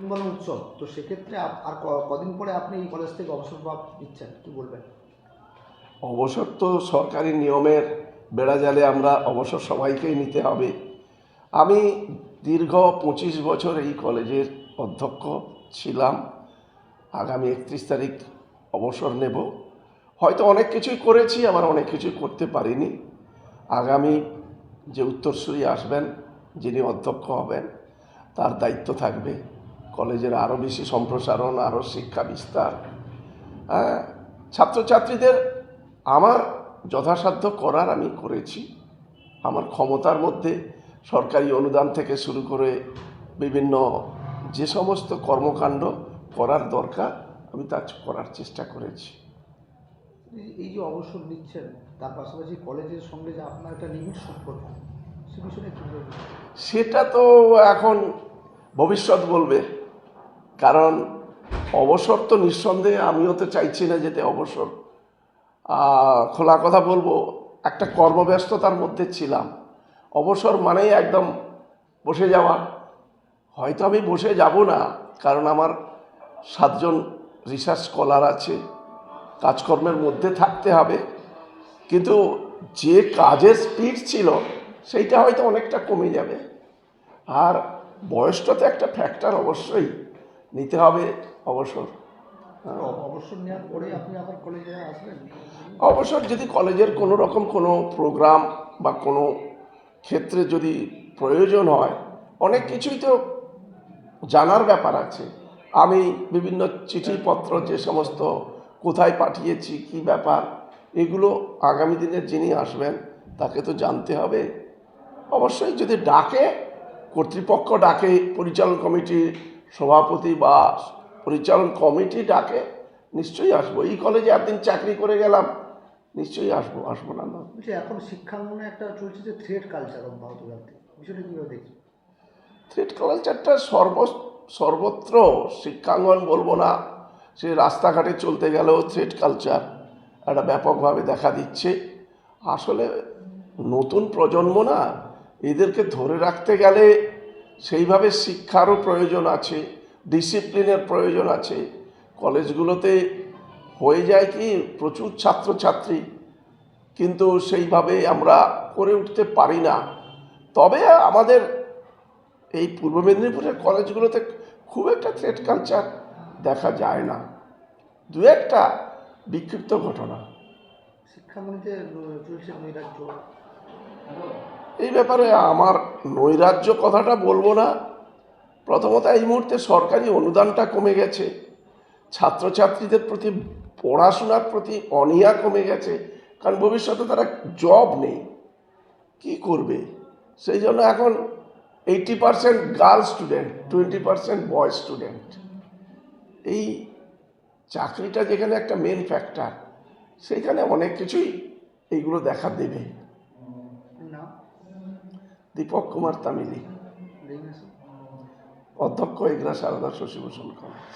কিংবদন উৎসব, তো সেক্ষেত্রে আর কদিন পরে আপনি এই কলেজ থেকে অবসর ভাব নিচ্ছেন কি বলবেন? অবসর তো সরকারি নিয়মের বেড়াজালে আমরা অবসর সবাইকেই নিতে হবে। আমি দীর্ঘ পঁচিশ বছর এই কলেজের অধ্যক্ষ ছিলাম। আগামী একত্রিশ তারিখ অবসর নেব। হয়তো অনেক কিছুই করেছি, আবার অনেক কিছুই করতে পারিনি। আগামী যে উত্তরসূরি আসবেন, যিনি অধ্যক্ষ হবেন, তার দায়িত্ব থাকবে কলেজের আরও বেশি সম্প্রসারণ আরও শিক্ষা বিস্তার। হ্যাঁ ছাত্রছাত্রীদের আমার যথাসাধ্য করার আমি করেছি। আমার ক্ষমতার মধ্যে সরকারি অনুদান থেকে শুরু করে বিভিন্ন যে সমস্ত কর্মকাণ্ড করার দরকার আমি তা করার চেষ্টা করেছি। এই- যে অবসর নিচ্ছেন তার পাশাপাশি কলেজের সঙ্গে যে আপনার একটা নিবিড় সম্পর্ক সে বিষয়ে সেটা তো এখন ভবিষ্যৎ বলবে। কারণ অবসর তো নিঃসন্দেহে আমিও তো চাইছি না যেতে অবসর। খোলা কথা বলব, একটা কর্মব্যস্ততার মধ্যে ছিলাম। অবসর মানেই একদম বসে যাওয়া। হয়তো আমি বসে যাব না, কারণ আমার সাতজন রিসার্চ স্কলার আছে, কাজকর্মের মধ্যে থাকতে হবে। কিন্তু যে কাজের স্পিড ছিল, সেইটা হয়তো অনেকটা কমে যাবে। আর বয়সটা তো একটা ফ্যাক্টর অবশ্যই। নিতে হবে অবসর। অবসর নেওয়ার পরে আপনি আবার কলেজে আসবেন অবসর যদি কলেজের কোনো রকম কোনো প্রোগ্রাম বা কোনো ক্ষেত্রে যদি প্রয়োজন হয় অনেক কিছুই তো জানার ব্যাপার আছে। আমি বিভিন্ন চিঠিপত্র যে সমস্ত কোথায় পাঠিয়েছি কি ব্যাপার এগুলো আগামী দিনের যিনি আসবেন তাকে তো জানতে হবে। অবশ্যই যদি ডাকে কর্তৃপক্ষ ডাকে পরিচালন কমিটির সভাপতি বা পরিচালন কমিটি ডাকে নিশ্চয়ই আসব। এই কলেজে একদিন চাকরি করে গেলাম নিশ্চয়ই আসব আসব না না। এখন শিক্ষাঙ্গনে একটা চলছে যে থ্রেড কালচার অব্যাহত রাখতে বিষয়টা কীভাবে দেখছেন? থ্রেড কালচারটা সর্ব সর্বত্র শিক্ষাঙ্গন বলব না সে রাস্তাঘাটে চলতে গেলেও থ্রেড কালচার একটা ব্যাপকভাবে দেখা দিচ্ছে। আসলে নতুন প্রজন্ম না এদেরকে ধরে রাখতে গেলে সেইভাবে শিক্ষারও প্রয়োজন আছে ডিসিপ্লিনের প্রয়োজন আছে। কলেজগুলোতে হয়ে যায় কি, প্রচুর ছাত্রছাত্রী, কিন্তু সেইভাবে আমরা করে উঠতে পারি না। তবে আমাদের এই পূর্ব মেদিনীপুরের কলেজগুলোতে খুব একটা থ্রেড কালচার দেখা যায় না। দু একটা বিক্ষিপ্ত ঘটনা। ন- চলছে এই ব্যাপারে আমার নৈরাজ্য কথাটা বলব না। প্রথমত এই মুহূর্তে সরকারি অনুদানটা কমে গেছে। ছাত্রছাত্রীদের প্রতি, পড়াশোনার প্রতি অনীহা কমে গেছে, কারণ ভবিষ্যতে তারা জব নেই। কি করবে? সেই জন্য এখন eighty percent girl student, twenty percent boy student. এই চাকরিটা যেখানে একটা মেন ফ্যাক্টর, সেইখানে অনেক কিছুই এইগুলো দেখা দেবে। দীপক কুমার দেখবেন অধ্যক্ষ এগরা সারদা শশীভূষণ কলেজ